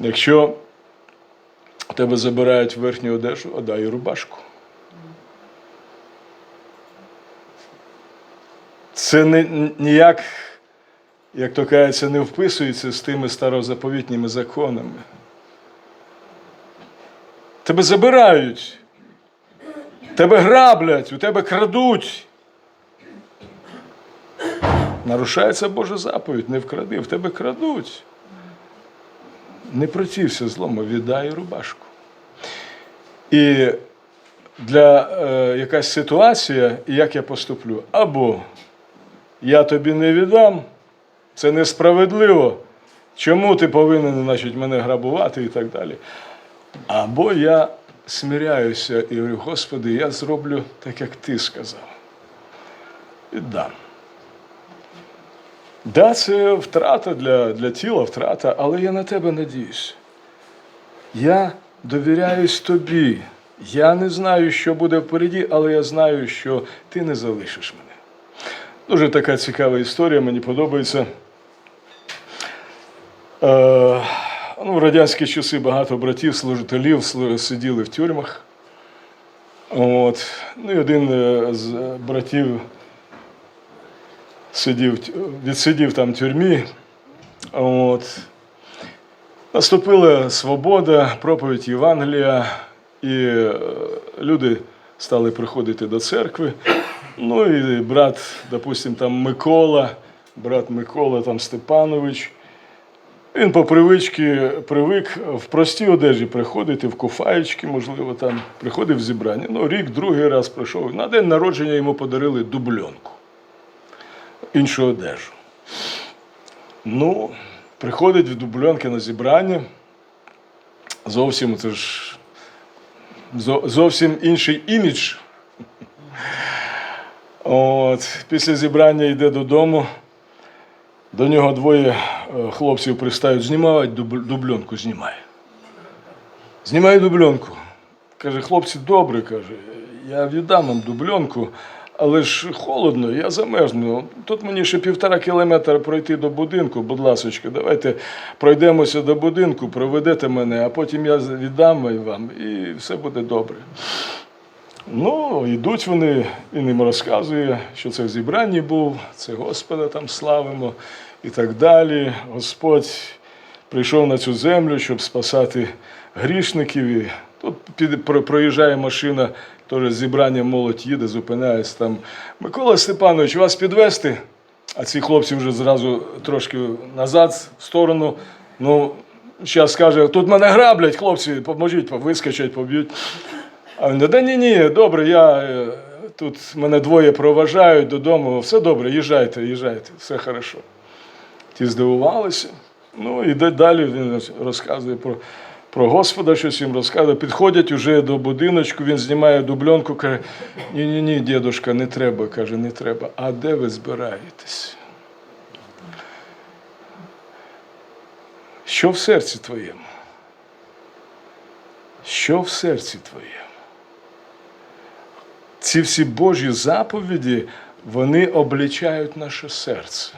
Якщо тебе забирають верхню одежу, отдай і рубашку. Це не, ніяк, як то кажеться, не вписується з тими старозаповітніми законами. Тебе забирають, тебе граблять, у тебе крадуть. Нарушається Божа заповідь, не вкради, в тебе крадуть. Не протився злому, віддай рубашку. І для е, якась ситуація, як я поступлю, або я тобі не віддам, це несправедливо. Чому ти повинен значить, мене грабувати і так далі. Або я смиряюся і говорю, Господи, я зроблю так, як ти сказав. Віддам. Да, це втрата для, для тіла, втрата, але я на тебе надіюсь. Я довіряюсь тобі. Я не знаю, що буде впереді, але я знаю, що ти не залишиш мене. Дуже така цікава історія, мені подобається. Е, ну, в радянські часи багато братів, служителів сиділи в тюрмах. От. Ну і один е, з братів сидів, відсидів там в тюрмі. От. Наступила свобода, проповідь Євангелія, і е, люди стали приходити до церкви. Ну і брат, допустим, там Микола, брат Микола там Степанович. Він по привичці привик в простій одежі приходити, в куфаєчки, можливо, там приходив в зібрання. Ну, рік, другий раз пройшов. На день народження йому подарили дубльонку, іншу одежу. Ну, приходить в дубльонки на зібрання. Зовсім це ж зовсім інший імідж. От, після зібрання йде додому. До нього двоє е, хлопців пристають, знімають дуб- дубльонку, знімає. Знімає дубльонку. Каже, хлопці, добре, каже, я віддам вам дубльонку, але ж холодно, я замерзну. Тут мені ще півтора кілометра пройти до будинку, будь ласочка, давайте пройдемося до будинку, проведете мене, а потім я віддам вам і все буде добре. Ну, йдуть вони, він їм розказує, що це в зібранні був, це Господа там славимо і так далі. Господь прийшов на цю землю, щоб спасати грішників. І тут проїжджає машина, теж зібрання молодь їде, зупинається там. Микола Степанович, вас підвести? А ці хлопці вже зразу трошки назад, в сторону. Ну, зараз каже, тут мене граблять, хлопці, поможіть, вискочать, поб'ють. А він, да ні, ні, добре, я е, тут мене двоє проважають додому, все добре, їжджайте, їжджайте, все хорошо. Ті здивувалися. Ну і далі він розказує про, про Господа, щось їм розказує. Підходять уже до будиночку, він знімає дубльонку, каже: ні, ні, ні, дідушка, не треба, каже, не треба. А де ви збираєтесь? Що в серці твоєму? Що в серці твоєму? Ці всі Божі заповіді, вони облічають наше серце.